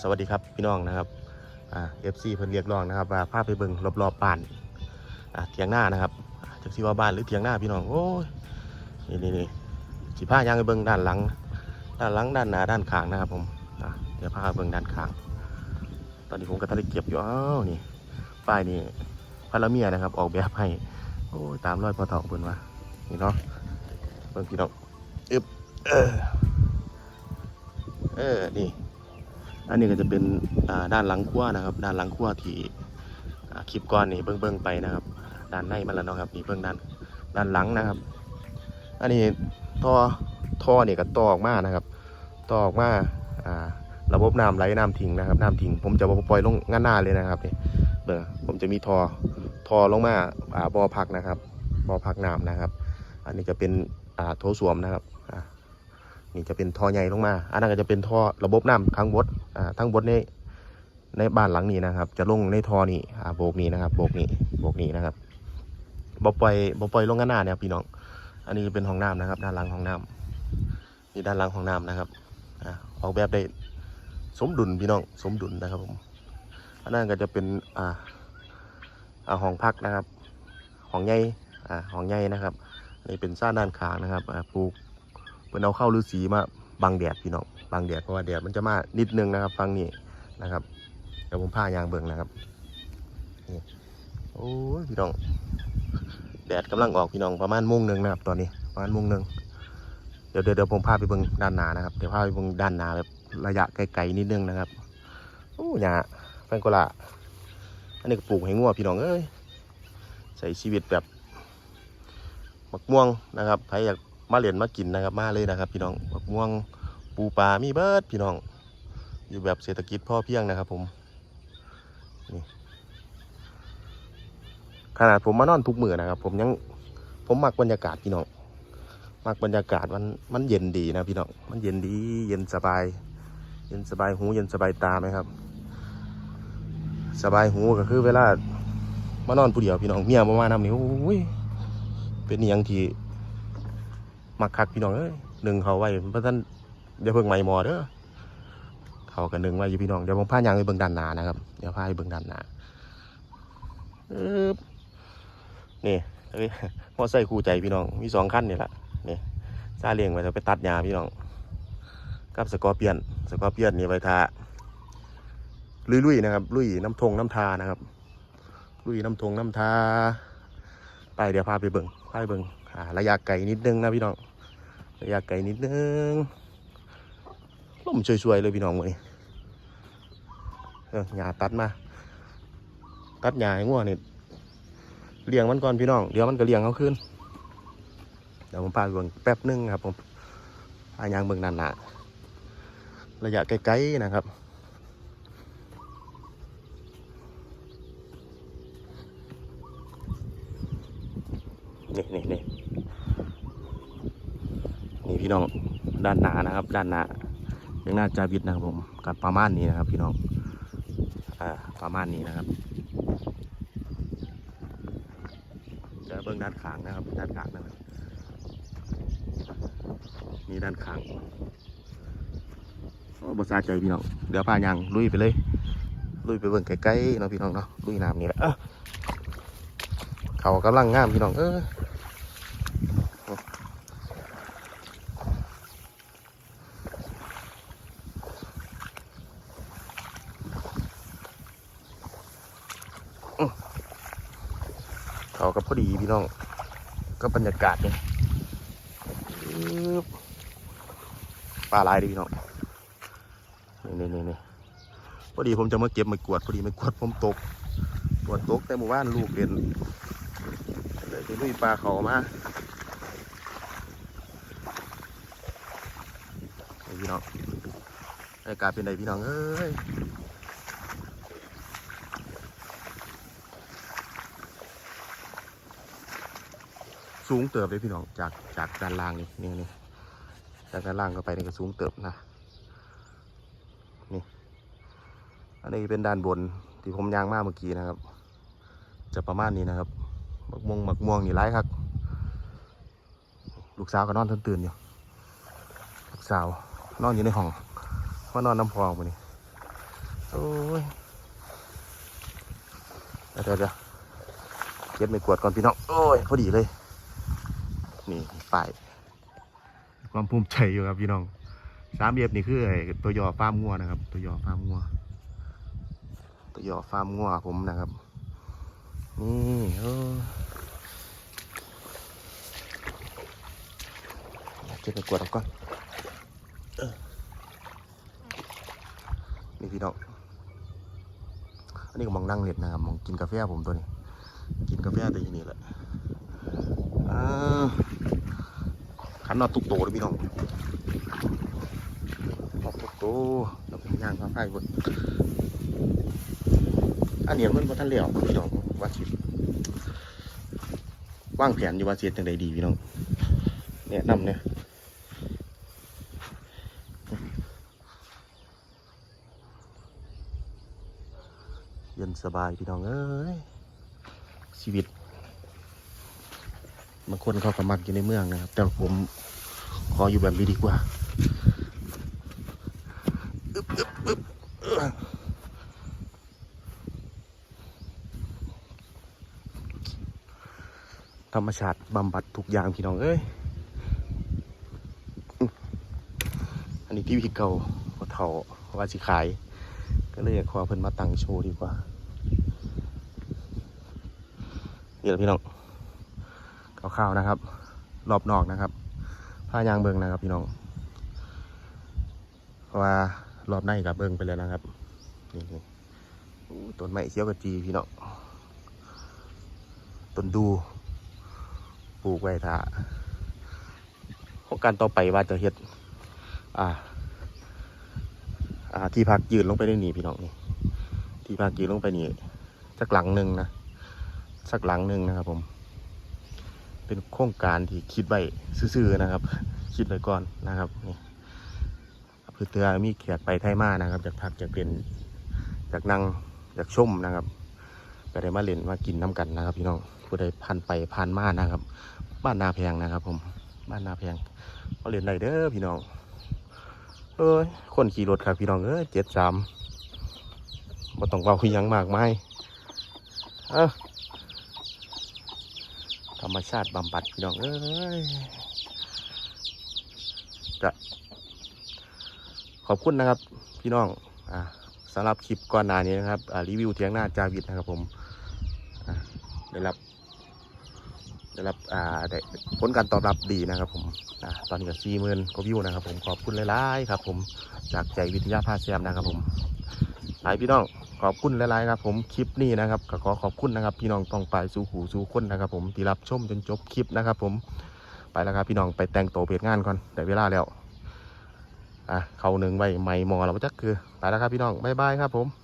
สวัสดีครับพี่น้องนะครับเอฟซีเพิ่นเรียกร้องนะครับว่าพาไปเบิ่งรอบๆบ้านเถียงหน้านะครับจักสิว่าบ้านหรือเถียงหน้าพี่น้องโอ้ยนี่นี่นี่สิพายังไปเบิ่งด้านหลัง ด้านหลังด้านหน้าด้านข้างนะครับผมเดี๋ยวพาไปเบิ่งด้านข้าง ตอนนี้ผมก็ทันได้เก็บอยู่อ้าวนี่ป้ายนี่พาราเมียนะครับ ออกแบบให้โอ้ยตามรอยพอเถาเพิ่นว่านี่เนาะเบิ่งพี่น้องอึบเออเออนี่ อันนี้ก็จะเป็นด้านหลังขั้วนะครับ ด้านหลังขั้วที่คลิปก่อนนี่เบิ้งๆไปนะครับ ด้านในมันแล้วนะครับนี่เบิ้งด้านด้านหลังนะครับ อันนี้ท่อท่อเนี่ยก็ต่อออกมานะครับต่อออกมาระบบน้ำไหลน้ำทิ้งนะครับน้ำทิ้งผมจะปล่อยลงงานหน้าเลยนะครับนี่เบิ่งผมจะมีท่อท่อลงมาบ่อพักนะครับบ่อพักน้ำนะครับ อันนี้จะเป็นอ่าโถส้วมนะครับ นี่จะเป็นท่อใหญ่ลงมา อันนั้นก็จะเป็นท่อระบบน้ำข้งบดอ่าทั้งบดในในบ้านหลังนี้นะครับ จะลงในท่อนี้อ่าโบกนี้นะครับโบกนี้โบกนี้นะครับบ่ปล่อยบ่ปล่อยลงกันหน้าเนี่ยพี่น้อง อันนี้เป็นห้องน้ำนะครับ ด้านหลังห้องน้ำนี่ด้านหลังห้องน้ำนะครับอ่าออกแบบได้สมดุลพี่น้องสมดุลนะครับผมอันนั้นก็จะเป็นอ่าอ่าห้องพักนะครับห้องใหญ่อ่าห้องใหญ่นะครับนี่เป็นซ่านด้านข้างนะครับอ่าปลูก เป็นเอาเข้าฤาษีมาบังแดดพี่น้องบังแดดเพราะว่าแดดมันจะมานิดนึงนะครับฟังนี่นะครับเดี๋ยวผมพายางเบิ่งนะครับนี่โอ้ยพี่น้องแดดกำลังออกพี่น้องประมาณโมงหนึ่งนะครับตอนนี้ประมาณโมงหนึ่งเดี๋ยวเดี๋ยวเดี๋ยวผมพาไปเบิ่งด้านหน้านะครับเดี๋ยวพาไปเบิ่งด้านหน้าแบบระยะไกลๆนิดนึงนะครับโอ้ยาแฟนโกละอันนี้ก็ปลูกให้งัวพี่น้องเอ้ยใส่ชีวิตแบบมักม่วงนะครับใครอยาก มาเรียนมากินนะครับ มาเลยนะครับ พี่น้องมักม่วงปูปลามีเบิร์ดพี่น้อง อยู่แบบเศรษฐกิจพ่อเพียงนะครับ ผมนี่ขนาดผมมานอนทุกมื้อนะครับ ผมยังผมมักบรรยากาศพี่น้องมักบรรยากาศมันมันเย็นดีนะพี่น้องมันเย็นดีเย็นสบาย เย็นสบายหูเย็นสบายตาไหมครับ สบายหูก็คือเวลามานอนผู้เดียวพี่น้องเมียมามานำนี่โอ้ยเป็นอย่างที่ มักคักพี่น้องเอ้ยหนึ่งเขาไว้เพราะท่านเดี๋ยวเพิ่งไม่มอเด้อเขากันหนึ่งไว้อยู่พี่น้องเดี๋ยวผมพายางไปเบิ่งด้านหน้านะครับเดี๋ยวพาไปเบิ่งด้านหน้าเนี่เอ้ยมอไซค์คู่ใจพี่น้องมีสองคันนี่แหละนี่ซาเลียงไว้จะไปตัดหญ้าพี่น้องกับสกอร์เปียนสกอร์เปียนนี่ไว้ทาลุยๆนะครับ ลุยน้ำทงน้ำทานะครับ ลุยน้ำทงน้ำทา ไปเดี๋ยวพาไปเบิ่งพาไปเบิ่งระยะไกลนิดนึงนะพี่น้อง ระยะไกลนิดนึงลมช่วยๆเลยพี่น้องมื้อนี้เออหญ้าตัดมา ตัดหญ้าให้งัวนี่เลี้ยงมันก่อนพี่น้องเดี๋ยวมันก็เลี้ยงเขาขึ้นเดี๋ยวผมพาไปเบิ่งแป๊บนึงครับผมพายางเบิ่งนานหนาระยะไกลๆนะครับนี่นี่นี่ พี่น้องด้านหน้านะครับ ด้านหน้ายังหน้าจาวิทนะครับผมกับประมาณนี้นะครับ พี่น้องอ่าประมาณนี้นะครับจะเบิ่งด้านขางนะครับ ด้านขางนะครับนี่ด้านขางโอ้บซาใจพี่น้องเดี๋ยวพายางลุยไปเลยลุยไปเบิ่งใกล้ๆเนาะพี่น้องเนาะลุยน้ำนี่แหละเขากำลังงามพี่น้องเออ เขาก็พอดีพี่น้อง ก็บรรยากาศเนี่ยปลาลายดีพี่น้องนี่นี่นี่นี่พอดีผมจะมาเก็บไม้กวาดพอดีไม้กวาดผมตกกวาดตกแต่หมู่บ้านลูกเรียนเลยจะลุยปลาเขามาพี่น้องบรรยากาศเป็นไงพี่น้องเอ้ย สูงเติบเลยพี่น้องจากจากด้านล่างนี่นี่นี่จากด้านล่างก็ไปนี่ก็สูงเติบนะนี่อันนี้เป็นด้านบนที่ผมยางมาเมื่อกี้นะครับ จะประมาณนี้นะครับมักม่วงมักม่วงนี่ไรครับ ลูกสาวก็นอนตื่นอยู่ลูกสาวนอนอยู่ในห้องว่านอนน้ำพองมานี่โอ้ยเดี๋ยวเดี๋ยวเดี๋ยวเก็บไม่กวาดก่อนพี่น้อง โอ้ย พอดีเลย นี่ป้ายความภูมิใจอยู่ครับพี่น้องสามเบียบนี่คือไอ้ตัวย่อฟาร์มงัวนะครับ ตัวย่อฟาร์มงัว ตัวย่อฟาร์มงัวผมนะครับ นี่เออเก็บไปกวาดเอาก่อนเออนี่พี่น้องอันนี้ก็มองนั่งเล็ดนะครับมองกินกาแฟผมตัวนี้ กินกาแฟตัวนี้แหละอ่า ขันนอตุกโตเลยพี่น้องนอดตุกโตแล้วผมย่างข้าวไฟบนอันนี้มันพอท่านเหลี่ยวพี่น้องว่าสิว่างแผนอยู่ว่าเสียจังใดดีพี่น้องเนี่ยนำเนี่ยเย็นสบายพี่น้องเอ้ยชีวิต บางคนเขาก็มักอยู่ในเมืองนะครับ แต่ผมขออยู่แบบนี้ดีกว่าอึบอึบอึบธรรมชาติบำบัดทุกอย่างพี่น้องเอ้ย อันนี้ที่วิเก่าว่าเท่าว่าสิขาย ก็เลยอยากขอเพิ่นมาตั้งโชว์ดีกว่านี่แหละพี่น้อง คร่าวนะครับ รอบนอกนะครับผ้ายางเบิงนะครับพี่น้องเพราะว่ารอบในกับเบิงไปแล้วนะครับนี่นี่ต้นไม้เขียวกระจีพี่น้องต้นดูปลูกไว้ท่าโครงการต่อไปว่าจะเฮ็ดอ่าอ่าที่พักยืนลงไปได้หนีพี่น้องนี่ที่พักยืนลงไปนี่สักหลังหนึ่งนะสักหลังหนึ่งนะครับผม เป็นโครงการที่คิดไว้ซื่อๆนะครับ คิดไว้ก่อนนะครับนี่เพื่อเตือมีแขกไปไทยมานะครับจากพักจากเป็นจากนั่งจากชมนะครับก็ได้มาเล่นมากินน้ำกันนะครับ พี่น้องผู้ใดผ่านไปผ่านมานะครับ บ้านนาแพงนะครับ ผมบ้านนาแพงมาเล่นได้เด้อพี่น้องเอ้ยคนขี่รถครับพี่น้องเอ้ยเจ็ดสามบ่ต้องเว้าคุยยังมากมายเอ้า ธรรมชาติบำบัดพี่น้องเอ้ยจะขอบคุณนะครับพี่น้องอ่าสำหรับคลิปก่อนหน้านี้นะครับรีวิวเทียงหน้าจาวิดนะครับผมได้รับได้รับอ่าได้ผลการตอบรับดีนะครับผมอตอนนี้ก็สี่หมื่นกว่าวิวนะครับผมขอบคุณหลายๆครับผมจากใจวิทยาภาคแซมนะครับผม หลายพี่น้องขอบคุณหลายๆครับผมคลิปนี้นะครับก็ขอขอบคุณนะครับ พี่น้องต้องไปสู่หูสู่คนนะครับผมที่รับชมจนจบคลิปนะครับ ผมไปแล้วครับพี่น้องไปแต่งตัวเปลี่ยนงานก่อนแต่เวลาแล้วอะเขาหนึ่งไว้ไม่มอเราจักคือไปแล้วครับพี่น้องบ๊ายบายครับผม